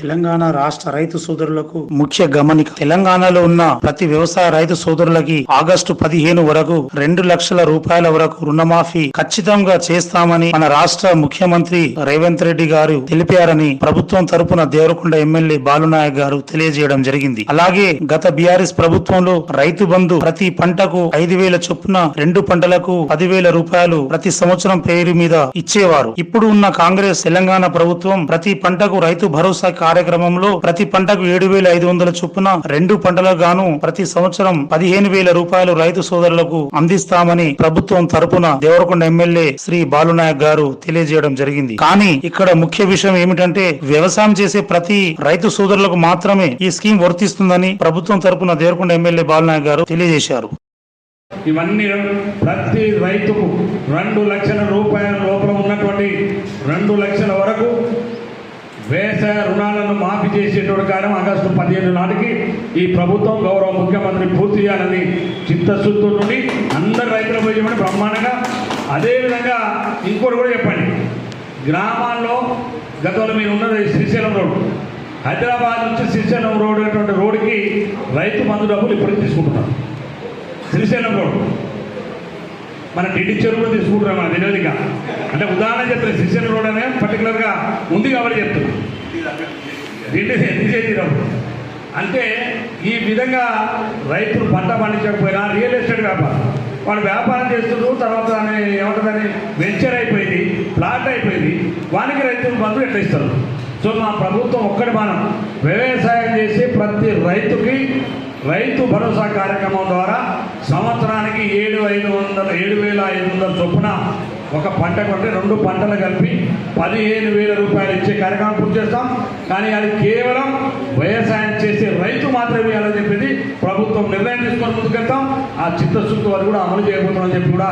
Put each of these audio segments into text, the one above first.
తెలంగాణ రాష్ట్ర రైతు సోదరులకు ముఖ్య గమనిక. తెలంగాణలో ఉన్న ప్రతి వ్యవసాయ రైతు సోదరులకి ఆగస్టు పదిహేను వరకు రెండు లక్షల రూపాయల వరకు రుణమాఫీ ఖచ్చితంగా చేస్తామని మన రాష్ట్ర ముఖ్యమంత్రి రేవంత్ రెడ్డి గారు తెలిపారని ప్రభుత్వం తరపున దేవరకొండ ఎమ్మెల్యే బాలునాయక్ గారు తెలియజేయడం జరిగింది. అలాగే గత బీఆర్ఎస్ ప్రభుత్వంలో రైతు బంధు ప్రతి పంటకు ఐదు వేల చొప్పున రెండు పంటలకు పదివేల రూపాయలు ప్రతి సంవత్సరం పేరు మీద ఇచ్చేవారు. ఇప్పుడు ఉన్న కాంగ్రెస్ తెలంగాణ ప్రభుత్వం ప్రతి పంటకు రైతు భరోసా కార్యక్రమంలో ప్రతి పంటకు ఏడు వేల ఐదు వందల చొప్పున రెండు పంటలకు గాను ప్రతి సంవత్సరం పదిహేను వేల రూపాయలు రైతు సోదరులకు అందిస్తామని ప్రభుత్వం తరపున దేవరకొండ ఎమ్మెల్యే శ్రీ బాలునాయక్ గారు తెలియజేయడం జరిగింది. కానీ ఇక్కడ ముఖ్య విషయం ఏమిటంటే వ్యవసాయం చేసే ప్రతి రైతు సోదరులకు మాత్రమే ఈ స్కీమ్ వర్తిస్తుందని ప్రభుత్వం తరపున దేవరకొండ ఎమ్మెల్యే బాలునాయక్ గారు తెలియజేశారు. ఇవన్నీ ప్రతి రైతుకు రెండు లక్షల రూపాయల లోపల ఉన్నటువంటి రెండు లక్షల వరకు వ్యవసాయ రుణాలను మాఫీ చేసేటువంటి కార్యం ఆగస్టు పదిహేను నాటికి ఈ ప్రభుత్వం గౌరవ ముఖ్యమంత్రి పూర్తి చేయాలని చిత్తశుద్ధి నుండి అందరు రైతులు పోయి బ్రహ్మాండంగా అదేవిధంగా ఇంకోటి కూడా చెప్పండి. గ్రామాల్లో గతంలో మీరు ఉన్నది శ్రీశైలం రోడ్డు హైదరాబాద్ నుంచి శ్రీశైలం రోడ్ అనేటువంటి రోడ్డుకి రైతు మందు డబ్బులు ఇప్పటికి తీసుకుంటున్నారు. శ్రీశైలం రోడ్డు మన టిడ్డి చెరువు తీసుకుంటున్నాం మన తెలియదుగా అంటే ఉదాహరణ చెప్తాను శ్రీశైలం రోడ్ అనే పర్టికులర్గా ఉంది కాబట్టి చెప్తున్నాం. టిడ్డి ఎందుకు చేసిరావు అంటే ఈ విధంగా రైతులు పంట పండించకపోయినా రియల్ ఎస్టేట్ వ్యాపారం. వాళ్ళు వ్యాపారం చేస్తున్నారు తర్వాత దాన్ని ఏమంటుందని వెంచర్ అయిపోయింది ప్లాట్ అయిపోయింది. వానికి రైతులు బంధువు ఎట్లా ఇస్తారు? సో మా ప్రభుత్వం ఒక్కటి మనం వ్యవసాయం చేసి ప్రతి రైతుకి రైతు భరోసా కార్యక్రమం ద్వారా సంవత్సరానికి ఏడు ఐదు వందల ఏడు వేల ఐదు వందల చొప్పున ఒక పంట కొంటే రెండు పంటలు కలిపి పదిహేను వేల రూపాయలు ఇచ్చే కార్యక్రమం పూర్తి చేస్తాం. కానీ అది కేవలం వ్యవసాయం చేసే రైతు మాత్రమే అని చెప్పేది ప్రభుత్వం నిర్ణయం తీసుకొని ముందుకెళ్తాం. ఆ చిత్తశుద్ధి వారు కూడా అమలు చేయబోతున్నామని చెప్పి కూడా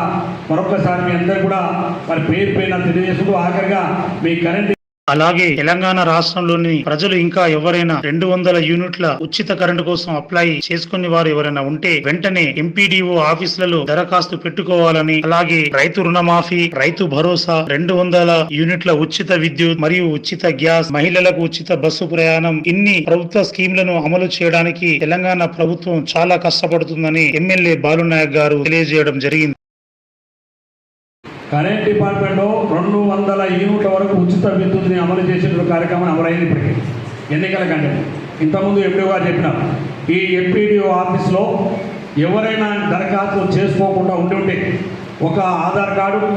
మరొకసారి మీ అందరూ కూడా మరి పేరు పైన తెలియజేసుకుంటూ ఆఖరిగా మీ కరెంట్ అలాగే తెలంగాణ రాష్ట్రంలోని ప్రజలు ఇంకా ఎవరైనా రెండు వందల యూనిట్ల ఉచిత కరెంటు కోసం అప్లై చేసుకునే వారు ఎవరైనా ఉంటే వెంటనే ఎంపీడీఓ ఆఫీసులలో దరఖాస్తు పెట్టుకోవాలని అలాగే రైతు రుణమాఫీ రైతు భరోసా రెండు వందల యూనిట్ల ఉచిత విద్యుత్ మరియు ఉచిత గ్యాస్ మహిళలకు ఉచిత బస్సు ప్రయాణం ఇన్ని ప్రభుత్వ స్కీమ్లను అమలు చేయడానికి తెలంగాణ ప్రభుత్వం చాలా కష్టపడుతుందని ఎమ్మెల్యే బాలునాయక్ గారు తెలియజేయడం జరిగింది. కరెంట్ డిపార్ట్మెంట్లో రెండు వందల యూనిట్ల వరకు ఉచిత విద్యుత్ని అమలు చేసేటువంటి కార్యక్రమం అమలైంది ఇప్పటికీ. ఎన్నికల కంటే ఇంతకుముందు ఎంపీఓ గారు ఈ ఎంపీడీఓ ఆఫీస్లో ఎవరైనా దరఖాస్తు చేసుకోకుండా ఉండి ఉంటే ఒక ఆధార్ కార్డు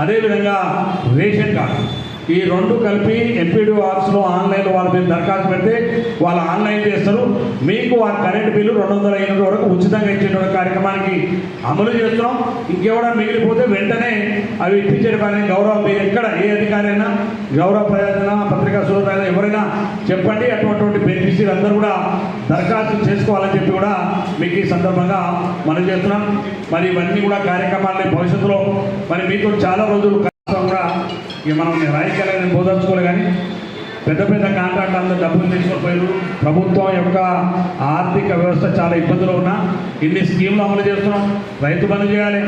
అదేవిధంగా రేషన్ కార్డు. ఈ రెండు కలిపి ఎంపీడీ ఆఫీస్లో ఆన్లైన్లో వాళ్ళ మీద దరఖాస్తు పెడితే వాళ్ళు ఆన్లైన్ చేస్తారు. మీకు ఆ కరెంట్ బిల్లు రెండు వందల ఎనిమిది వరకు ఉచితంగా ఇచ్చేటువంటి కార్యక్రమానికి అమలు చేస్తున్నాం. ఇంకెవరైనా మిగిలిపోతే వెంటనే అవి ఇప్పించే పని గౌరవం మీరు ఎక్కడ ఏ అధికారి అయినా గౌరవ ప్రయోజన పత్రికా సోదరులైనా ఎవరైనా చెప్పండి. అటువంటి బెనిఫిషియర్ అందరూ కూడా దరఖాస్తు చేసుకోవాలని చెప్పి కూడా మీకు ఈ సందర్భంగా మనం చేస్తున్నాం. మరి ఇవన్నీ కూడా కార్యక్రమాలని భవిష్యత్తులో మరి మీతో చాలా రోజులు కూడా. ఇక మనం రాజకీయాలను బోధించుకోవాలి కానీ పెద్ద పెద్ద కాంట్రాక్ట్ అందరూ డబ్బులు తీసుకొని ప్రభుత్వం యొక్క ఆర్థిక వ్యవస్థ చాలా ఇబ్బందులు ఉన్నా. ఇన్ని స్కీమ్లు అమలు చేస్తున్నాం. రైతు బంద్ చేయాలి.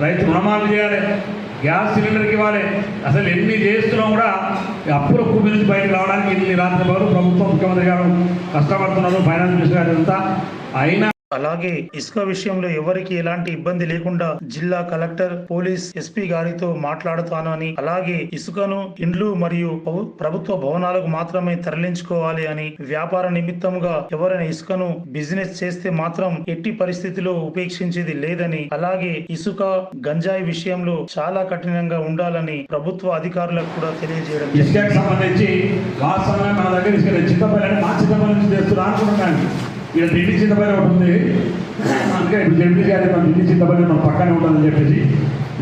రైతు రుణమాఫీ చేయాలి. గ్యాస్ సిలిండర్కి ఇవ్వాలి. అసలు ఎన్ని చేస్తున్నాం కూడా అప్పుల కూపి నుంచి బయటకు రావడానికి ఇన్ని రాత్రి ప్రభుత్వం ముఖ్యమంత్రి గారు కష్టపడుతున్నారు. ఫైనాన్స్ మినిస్టర్ గారు అంతా అయినా అలాగే ఇసుక విషయంలో ఎవరికి ఎలాంటి ఇబ్బంది లేకుండా జిల్లా కలెక్టర్ పోలీస్ ఎస్పీ గారితో మాట్లాడుతాను అని అలాగే ఇసుకను ఇండ్లు మరియు ప్రభుత్వ భవనాలకు మాత్రమే తరలించుకోవాలి అని వ్యాపార నిమిత్తంగా ఎవరైనా ఇసుకను బిజినెస్ చేస్తే మాత్రం ఎట్టి పరిస్థితిలో ఉపేక్షించేది లేదని అలాగే ఇసుక గంజాయి విషయంలో చాలా కఠినంగా ఉండాలని ప్రభుత్వ అధికారులకు కూడా తెలియజేయడం సంబంధించి వాస్తవంగా దగ్గర ఇసుక మా నుంచి అనుకుంటున్నాను. ఇక్కడ ఢిల్లీ చింతపల్లి ఒకటి ఉంది. అందుకే ఇప్పుడు జడ్పీ గారి మన ఢిల్లీ చింతపల్లి మన పక్కనే ఉంటుందని చెప్పేసి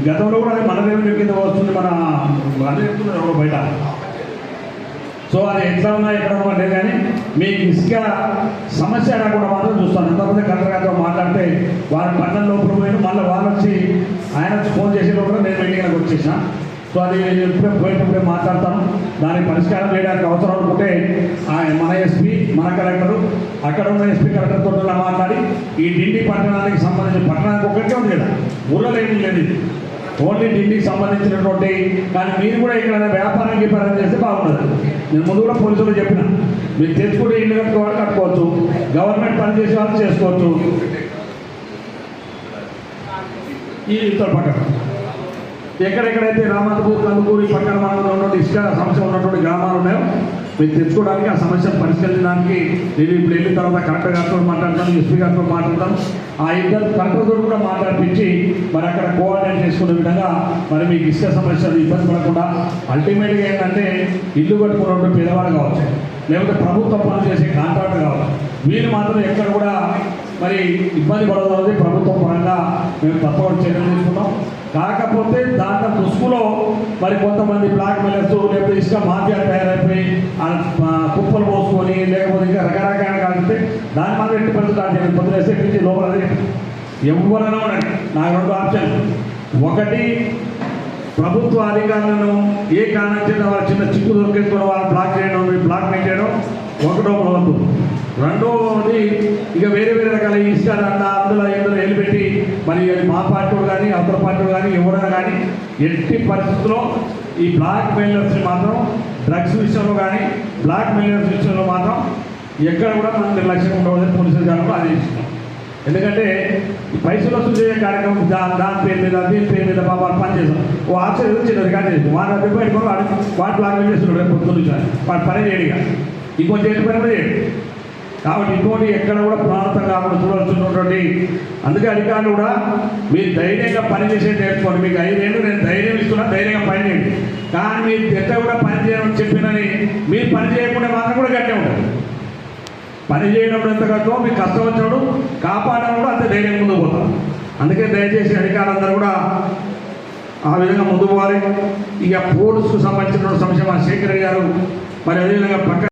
గతంలో కూడా మన రెవెన్యూ కింద వస్తుంది మన అదే చెప్తున్నారు బయట. సో అది ఎట్లా ఉన్నా ఎక్కడ ఉన్నా కానీ మీకు ఇసుక సమస్య కూడా మాత్రం చూస్తాను. ఎంతమంది కలెక్టర్ గారితో మాట్లాడితే వారి పట్టణ లోపల పోయిన మళ్ళీ వాళ్ళు వచ్చి ఆయన వచ్చి ఫోన్ చేసే లోపల నేను మీటింగ్కి వచ్చేసాను. సో అది నేను పోయేటప్పుడే మాట్లాడతాను. దానికి పరిష్కారం చేయడానికి అవసరం అనుకుంటే ఆయన మన ఎస్పీ మన కలెక్టరు అక్కడ ఉన్న ఎస్పీ కలెక్టర్తో మాట్లాడి ఈ ఢిల్లీ పట్టణానికి సంబంధించిన పట్టణానికి ఒక్కటే ఉంది కదా. ఊళ్ళో ఏమీ లేదు. ఓన్లీ ఢిల్లీకి సంబంధించినటువంటి కానీ మీరు కూడా ఇక్కడ వ్యాపారం వ్యాపారం చేస్తే బాగుంటుంది. నేను ముందు కూడా పోలీసులు చెప్పిన. మీరు తెచ్చుకుంటే ఇల్లు కట్టుకోవాలి కట్టుకోవచ్చు. గవర్నమెంట్ పని చేసే వాళ్ళు చేసుకోవచ్చు. ఈ ఇతర పక్కన. ఎక్కడెక్కడైతే రామాపూర్ కందుకూరి పక్కన మనం ఉన్నటువంటి ఇసుక సమస్య ఉన్నటువంటి గ్రామాలు ఉన్నాయో మీరు తెచ్చుకోవడానికి ఆ సమస్యను పరిష్కరించడానికి నేను ఇప్పుడు వెళ్ళిన తర్వాత కలెక్టర్ గారితో మాట్లాడతాను ఎస్పీ గారితో మాట్లాడతాను. ఆ ఇద్దరు కలెక్టర్తో కూడా మాట్లాడిపించి మరి అక్కడ కోఆర్డినేట్ చేసుకునే విధంగా మరి మీకు ఇసుక సమస్యలు ఇబ్బంది పడకుండా అల్టిమేట్గా ఏంటంటే ఇల్లు కట్టుకున్నటువంటి పేదవాళ్ళు కావచ్చు లేకపోతే ప్రభుత్వ పనులు చేసే కాంట్రాక్ట్ కావచ్చు వీళ్ళు మాత్రం ఎక్కడ కూడా మరి ఇబ్బంది పడదు ప్రభుత్వం పరంగా మేము తప్పకుండా చర్యలు తీసుకున్నాం కాకపోతే దాంట్లో ముసుగులో మరి కొంతమంది బ్లాక్ మెయిలర్స్ లేకపోతే ఇసుక మాఫియా తయారైపోయి కుప్పలు పోసుకొని లేకపోతే ఇంకా రకరకాల కలిపితే దాని మాత్రం ఎట్టి పరిస్థితి పొద్దున ఎస్ఐ లోపల ఎవరైనా ఉండండి. నాకు రెండు ఆప్షన్ ఒకటి ప్రభుత్వ అధికారులను ఏ కారణం చేత వాళ్ళ చిన్న చిక్కు దొరికేసుకోవడం వాళ్ళని బ్లాక్ చేయడం మీరు బ్లాక్ చేయడం ఒకటో వంతు రెండవది ఇక వేరే వేరే రకాల ఇష్టాలు దండ అందులో ఏదో వెళ్ళిపెట్టి మరి మా పార్టీ కానీ అవతల పార్టీ కానీ ఎవరైనా కానీ ఎట్టి పరిస్థితుల్లో ఈ బ్లాక్ మెయిలర్స్ని మాత్రం డ్రగ్స్ విషయంలో కానీ బ్లాక్ మెయిలర్స్ విషయంలో మాత్రం ఎక్కడ కూడా మనం నిర్లక్ష్యం ఉండవద్దని పోలీసులు గారు ఆదేశిస్తున్నాం ఎందుకంటే ఈ పైసలు వసూలు చేసే కార్యక్రమం దాని దాని పేరు మీద దీని పేరు మీద బాబా పని చేస్తాం ఓ ఆఫీసర్ ఏదో చేయలేదు కానీ చేసి వాడు అది పెట్టుకొని వాడు వాడు బ్లాక్ చేస్తున్నాడు రేపు పొద్దున్న వాడు పని చేయడిగా ఇంకొంచెం పని కూడా చేయడు. కాబట్టి ఇంకోటి ఎక్కడ కూడా ప్రాంతం కాకుండా చూడాల్సినటువంటి అందుకే అధికారులు కూడా మీరు ధైర్యంగా పనిచేసే నేర్చుకోండి. మీకు ఐదేళ్ళు నేను ధైర్యం ఇస్తున్నా ధైర్యంగా పనిచేయండి కానీ మీరు ఎక్కడ కూడా పని చేయమని చెప్పినని మీరు పని చేయకుండా మాత్రం కూడా గట్టే ఉంటుంది పని చేయడం ఎంత కష్టమో మీకు కష్టం వచ్చినప్పుడు కాపాడడం కూడా అంత ధైర్యం ముందుకు పోతాం. అందుకే దయచేసి అధికారులందరూ కూడా ఆ విధంగా ముందుకు పోవాలి. ఇక పోలీసుకు సంబంధించిన సమస్య మా శేఖర్ గారు మరి అదేవిధంగా పక్క